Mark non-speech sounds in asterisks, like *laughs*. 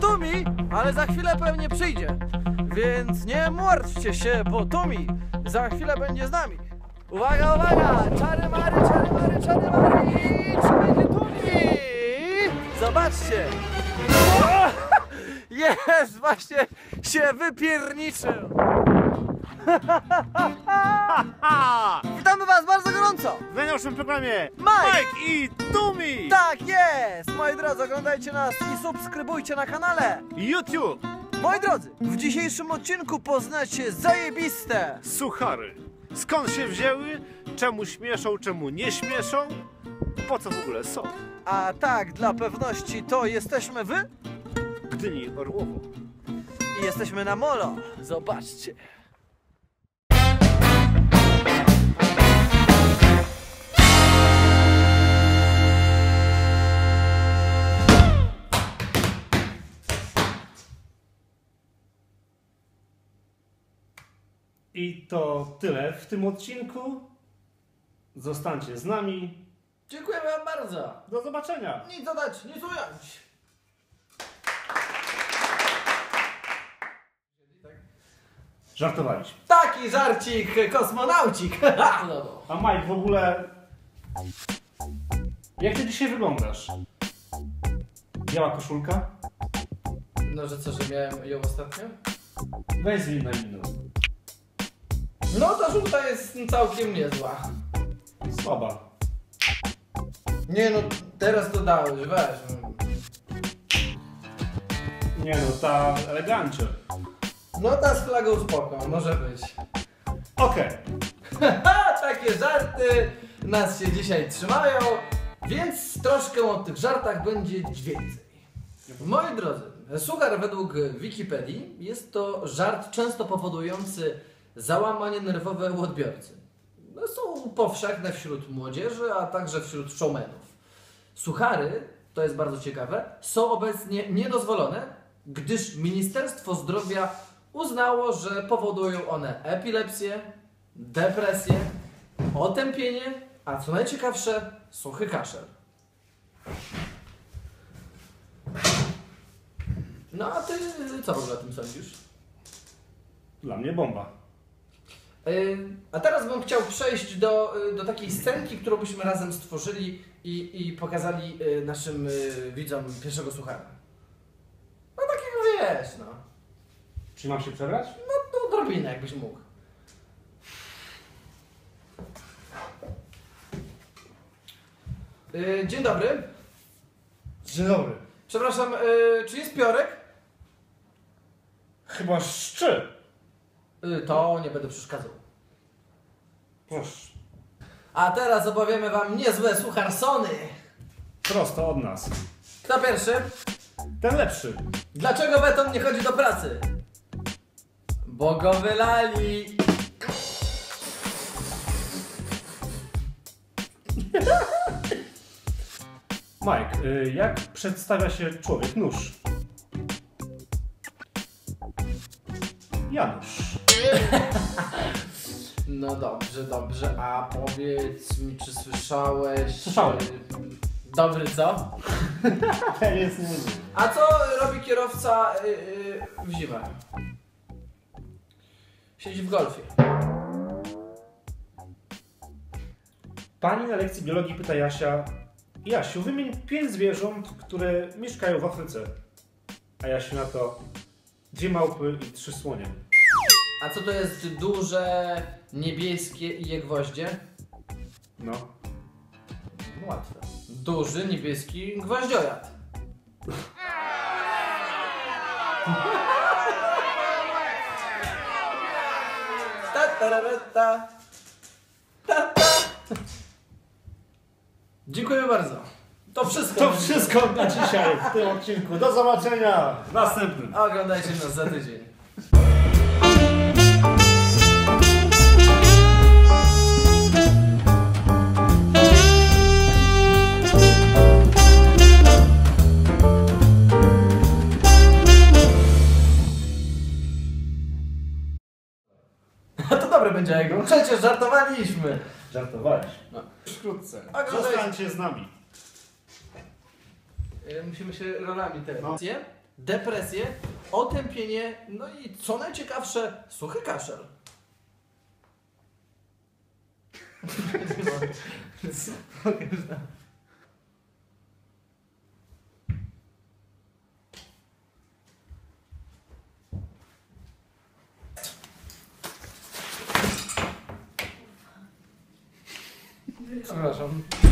Tumi, ale za chwilę pewnie przyjdzie. Więc nie martwcie się, bo Tumi za chwilę będzie z nami. Uwaga, uwaga! Czary mary, czary mary, czary mary! Czy będzie Tumi? Zobaczcie! *laughs* Jest! Właśnie się wypierniczył! *laughs* Witamy was bardzo gorąco! W najnowszym programie Mike! i Tumi! Tak jest! Moi drodzy, oglądajcie nas i subskrybujcie na kanale! YouTube! Moi drodzy, w dzisiejszym odcinku poznacie zajebiste! Suchary. Skąd się wzięły? Czemu śmieszą, czemu nie śmieszą? Po co w ogóle są? A tak, dla pewności to jesteśmy wy Gdyni Orłowo. i jesteśmy na molo. Zobaczcie. I to tyle w tym odcinku. Zostańcie z nami. Dziękuję wam bardzo. Do zobaczenia. Nic dodać, nic ująć. Żartowaliśmy. Taki żarcik, kosmonaucik. *laughs* A Mike w ogóle... Jak ty dzisiaj wyglądasz? Biała koszulka? No, że co, że miałem ją ostatnio? Weź z na inną. No, ta żółta jest całkiem niezła. Słaba. Nie no, teraz to dałeś, weź. Nie no, ta elegancia. No ta z flagą spoko, może być. Okej. *laughs* Ha, takie żarty nas się dzisiaj trzymają, więc troszkę o tych żartach będzie więcej. Moi drodzy, suchar według Wikipedii jest to żart często powodujący załamanie nerwowe u odbiorcy. No, są powszechne wśród młodzieży, a także wśród showmenów. Suchary, to jest bardzo ciekawe, są obecnie niedozwolone, gdyż Ministerstwo Zdrowia uznało, że powodują one epilepsję, depresję, otępienie, a co najciekawsze, suchy kaszel. No a ty co w ogóle o tym sądzisz? Dla mnie bomba. A teraz bym chciał przejść do, y, do takiej scenki, którą byśmy razem stworzyli i, i pokazali y, naszym y, widzom pierwszego słuchania. No takiego wiesz, no. Czy mam się przebrać? No to odrobinę, jakbyś mógł. Dzień dobry. Dzień dobry. Przepraszam, czy jest piorek? Chyba szczy. Yy, To nie będę przeszkadzał. Proszę. A teraz opowiemy wam niezłe sucharsony. Prosto od nas. Kto pierwszy? Ten lepszy. Dlaczego beton nie chodzi do pracy? Bo go wylali. Mike, y, jak przedstawia się człowiek nóż? Janusz. *laughs* No dobrze, dobrze. A powiedz mi, czy słyszałeś... Słyszałem. y, Dobry, co? Jest nie A co robi kierowca y, y, w zimę? Siedzi w golfie. Pani na lekcji biologii pyta Jasia Jasiu, wymień pięć zwierząt, które mieszkają w Afryce. A Jasiu na to dwie małpy i trzy słonie. A co to jest duże, niebieskie i je gwoździe? No. No łatwe. Duży, niebieski gwoździojad. Ta. Ta, ta. Dziękuję bardzo. To wszystko. To wszystko na dzisiaj w tym odcinku. Do zobaczenia w następnym. Oglądajcie nas za tydzień. Jack. No. Przecież żartowaliśmy. Żartowaliśmy. No, już wkrótce. Zostańcie z nami. E, musimy się rolami teraz. No. Depresję, otępienie, no i co najciekawsze, suchy kaszel. *laughs* No. przepraszam.